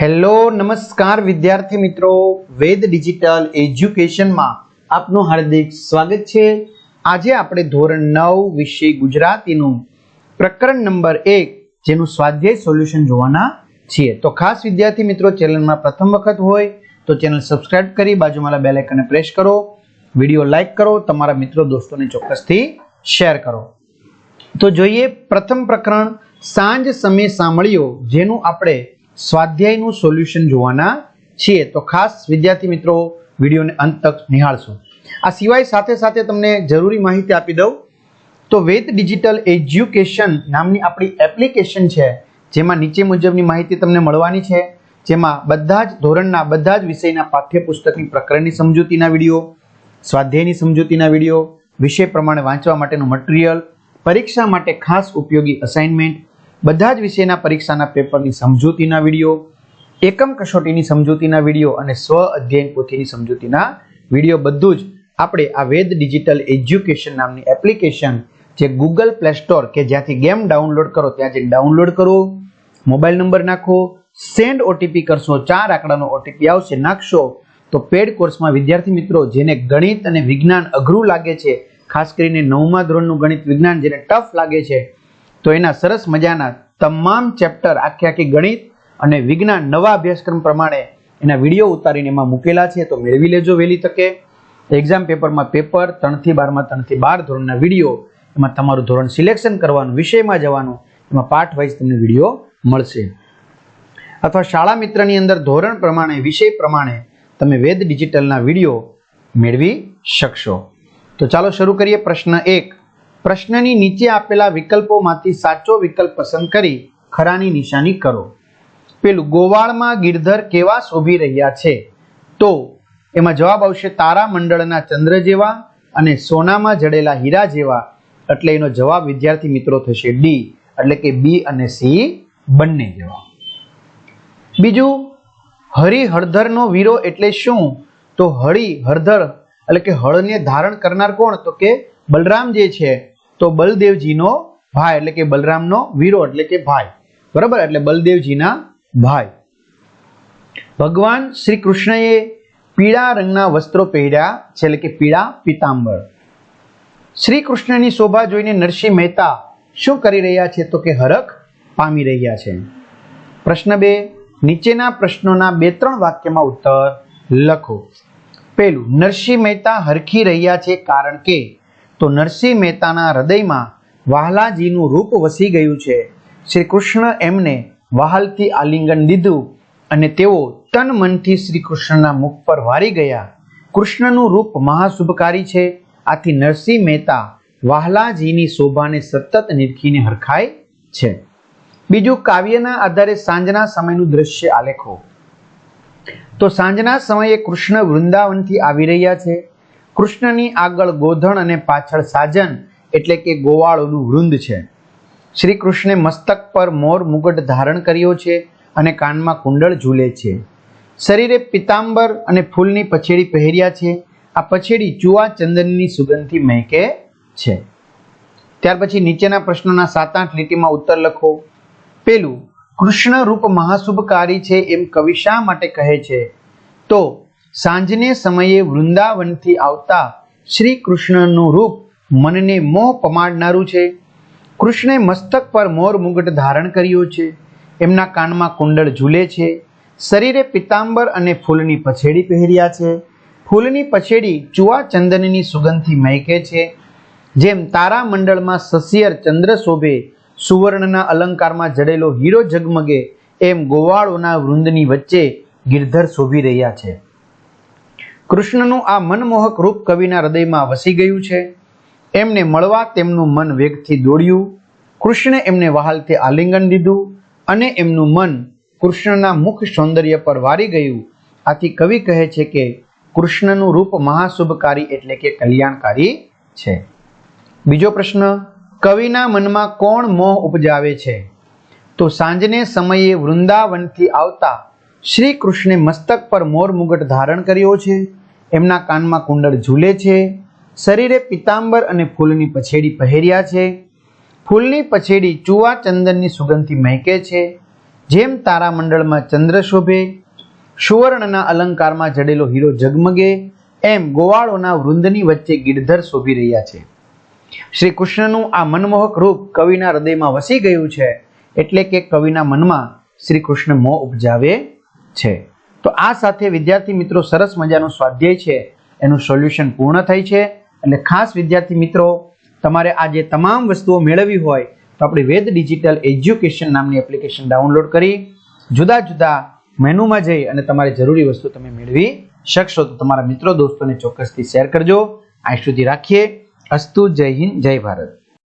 Hello, નમસ્કાર વિદ્યાર્થી મિત્રો. વેદ ડિજિટલ એજ્યુકેશનમાં આપનું હાર્દિક સ્વાગત છે. આજે આપણે ધોરણ નવ વિષય ગુજરાતીનું પ્રકરણ નંબર એક, જેનું સ્વાધ્યાય સોલ્યુશન જોવાના છીએ. તો ખાસ વિદ્યાર્થી મિત્રો, ચેનલમાં પ્રથમ વખત હોય તો ચેનલ સબસ્ક્રાઇબ કરી બાજુમાં બેલ આઇકનને પ્રેસ કરો, વીડિયો લાઇક કરો, તમારા મિત્રો દોસ્તોને ચોક્કસથી શેર કરો. તો જોઈએ પ્રથમ પ્રકરણ, સાંજ સમય સાંભળ્યો, જેનું આપણે સ્વાધ્યાયનું સોલ્યુશન જોવાના છીએ. તો ખાસ વિદ્યાર્થી મિત્રો, વિડીયોને અંત તક નિહાળશો. આ સિવાય સાથે સાથે તમને જરૂરી માહિતી આપી દઉં. તો વેદ ડિજિટલ એજ્યુકેશન નામની આપણી એપ્લિકેશન છે, જેમાં નીચે મુજબની માહિતી તમને મળવાની છે. જેમાં બધા જ ધોરણના, બધા જ વિષયના પાઠ્યપુસ્તકની પ્રકરણની સમજૂતીના વીડિયો, સ્વાધ્યાયની સમજૂતીના વીડિયો, વિષય પ્રમાણે વાંચવા માટેનું મટીરિયલ, પરીક્ષા માટે ખાસ ઉપયોગી અસાઇનમેન્ટ બધા જ વિષયના પરીક્ષાના પેપરની સમજૂતીના વીડિયો, એકમ કસોટીની સમજૂતીના વીડિયો અને સ્વ અધ્યયન પોથીની સમજૂતીના વીડિયો બધું જ આપણે આ વેદ ડિજિટલ એજ્યુકેશન નામની એપ્લિકેશન જે ગૂગલ પ્લે સ્ટોર કે જ્યાંથી ગેમ ડાઉનલોડ કરો ત્યાં જઈને ડાઉનલોડ કરો, મોબાઈલ નંબર નાખો, સેન્ડ ઓટીપી કરશો, ચાર આંકડાનો ઓટીપી આવશે, નાખશો, તો પેડ કોર્સમાં વિદ્યાર્થી મિત્રો જેને ગણિત અને વિજ્ઞાન અઘરું લાગે છે, ખાસ કરીને નવમા ધોરણનું ગણિત વિજ્ઞાન જેને ટફ લાગે છે તો એના સરસ મજાના તમામ ચેપ્ટર, આખી આખી ગણિત અને વિજ્ઞાન નવા અભ્યાસક્રમ પ્રમાણે એના વીડિયો ઉતારીને એમાં મૂકેલા છે, તો મેળવી લેજો વહેલી તકે. એક્ઝામ પેપરમાં પેપર ત્રણથી બારમાં, ત્રણથી બાર ધોરણના વીડિયો, એમાં તમારું ધોરણ સિલેક્શન કરવાનું, વિષયમાં જવાનું, એમાં પાઠ વાઇઝ તમને વીડિયો મળશે. અથવા શાળા મિત્રની અંદર ધોરણ પ્રમાણે, વિષય પ્રમાણે તમે વેદ ડિજિટલના વીડિયો મેળવી શકશો. તો ચાલો શરૂ કરીએ પ્રશ્ન એક. પ્રશ્નની નીચે આપેલા વિકલ્પોમાંથી સાચો વિકલ્પ પસંદ કરી ખરાની નિશાની કરો. પેલું, ગોવાળમાં ગિરધર કેવા શોભી રહ્યા છે? તો એમાં જવાબ આવશે તારામંડળના ચંદ્ર જેવા અને સોનામાં જડેલા હીરા જેવા. એટલે એનો જવાબ વિદ્યાર્થી મિત્રો થશે ડી, એટલે કે બી અને સી બંને જેવા. બીજું, હરિ હળધરનો વીરો એટલે શું? તો હળી હળધર, એટલે કે હળને ધારણ કરનાર કોણ? તો કે બલરામ જે છે, તો બલદેવજીનો ભાઈ, એટલે કે બલરામનો વીરો, એટલે કે ભાઈ. બરાબર? એટલે બલદેવજીના ભાઈ. ભગવાન શ્રી કૃષ્ણએ પીળા રંગના વસ્ત્રો પહેર્યા છે, એટલે કે પીળા પિતાંબર. શ્રી કૃષ્ણની શોભા જોઈને નરસિંહ મહેતા શું કરી રહ્યા છે, તો કે હરખ પામી રહ્યા છે. પ્રશ્ન બે, નીચેના પ્રશ્નોના બે ત્રણ વાક્યમાં ઉત્તર લખો. પેલું નરસિંહ મહેતા હરખી રહ્યા છે કારણ કે તો નરસિંહ મહેતાના હૃદયમાં વાહલાજીનું રૂપ વસી ગયું છે. શ્રી કૃષ્ણ એમને વહાલથી આલિંગન દીધું અને તેઓ તન મનથી શ્રી કૃષ્ણના મુખ પર વારી ગયા. કૃષ્ણનું રૂપ મહાશુભકારી છે. આથી નરસિંહ મહેતા વાહલાજીની શોભાને સતત નિરખીને હરખાય છે. બીજું કાવ્યના આધારે સાંજના સમયનું દ્રશ્ય આલેખો. તો સાંજના સમયે કૃષ્ણ વૃંદાવનથી આવી રહ્યા છે. કૃષ્ણની આગળ ગોધણ અને પાછળ સાજન, એટલે કે ગોવાળોનું વૃંદ છે. શ્રી કૃષ્ણે મસ્તક પર મોર મુગટ ધારણ કર્યો છે અને કાનમાં કુંડળ ઝૂલે છે. શરીરે પિતાંબર અને ફૂલની પછેડી પહેર્યા છે. આ પછેડી ચુવા ચંદનની સુગંધથી મહેકે છે. ત્યાર પછી નીચેના પ્રશ્નોના સાત આઠ લીટીમાં ઉત્તર લખો. પેલું, કૃષ્ણ રૂપ મહાશુભકારી છે એમ કવિ શા માટે કહે છે? તો સાંજને સમયે વૃંદાવનથી આવતા શ્રી કૃષ્ણનું રૂપ મનને મોહ પમાડનારું છે. કૃષ્ણે મસ્તક પર મોર મુગટ ધારણ કર્યો છે. એમના કાનમાં કુંડળ ઝૂલે છે. શરીરે પિતાંબર અને ફૂલની પછેડી પહેર્યા છે. ફૂલની પછેડી ચુવા ચંદનની સુગંધથી મહેકે છે. જેમ તારામંડળમાં સસિયર ચંદ્ર શોભે, સુવર્ણના અલંકારમાં જડેલો હીરો ઝગમગે, એમ ગોવાળોના વૃંદની વચ્ચે ગિરધર શોભી રહ્યા છે. કૃષ્ણનું આ મનમોહક રૂપ કવિના હૃદયમાં વસી ગયું છે. એમને મળવા તેમનું મન વેગથી દોડ્યું. કૃષ્ણે એમને વહાલથી આલિંગન દીધું અને એમનું મન કૃષ્ણના મુખ સૌંદર્ય પર વારી ગયું. આથી કવિ કહે છે કે કૃષ્ણનું રૂપ મહાશુભકારી એટલે કે કલ્યાણકારી છે. બીજો પ્રશ્ન, કવિના મનમાં કોણ મોહ ઉપજાવે છે? તો સાંજને સમયે વૃંદાવનથી આવતા શ્રી કૃષ્ણે મસ્તક પર મોર મુગટ ધારણ કર્યો છે. એમના કાનમાં કુંડળ ઝૂલે છે, શરીરે પિતાંબર અને ફૂલની પછેડી પહેર્યા છે. ફૂલની પછેડી ચુવા ચંદનની સુગંધથી મહેકે છે, જેમ તારામંડળમાં ચંદ્ર શોભે, સુવર્ણના અલંકારમાં જડેલો હીરો ઝગમગે, એમ ગોવાળોના વૃંદની વચ્ચે ગીરધર શોભી રહ્યા છે. શ્રી કૃષ્ણનું આ મનમોહક રૂપ કવિના હૃદયમાં વસી ગયું છે, એટલે કે કવિના મનમાં શ્રી કૃષ્ણ મોહ ઉપજાવે છે. તો આ સાથે વિદ્યાર્થી મિત્રો સરસ મજાનું સ્વાધ્યાય છે. એનું સોલ્યુશન પૂર્ણ થાય છે. એટલે ખાસ વિદ્યાર્થી મિત્રો, તમારે આ જે તમામ વસ્તુઓ મેળવવી હોય, તો આપણી વેદ ડિજિટલ એજ્યુકેશન નામની એપ્લિકેશન ડાઉનલોડ કરી, જુદા જુદા મેનુમાં જઈ અને તમારી જરૂરી વસ્તુ તમે મેળવી શકશો. તો તમારા મિત્રો, દોસ્તોને ચોક્કસથી શેર કરજો. આ સુધી રાખીએ. અસ્તુ જય હિન્દ, જય ભારત.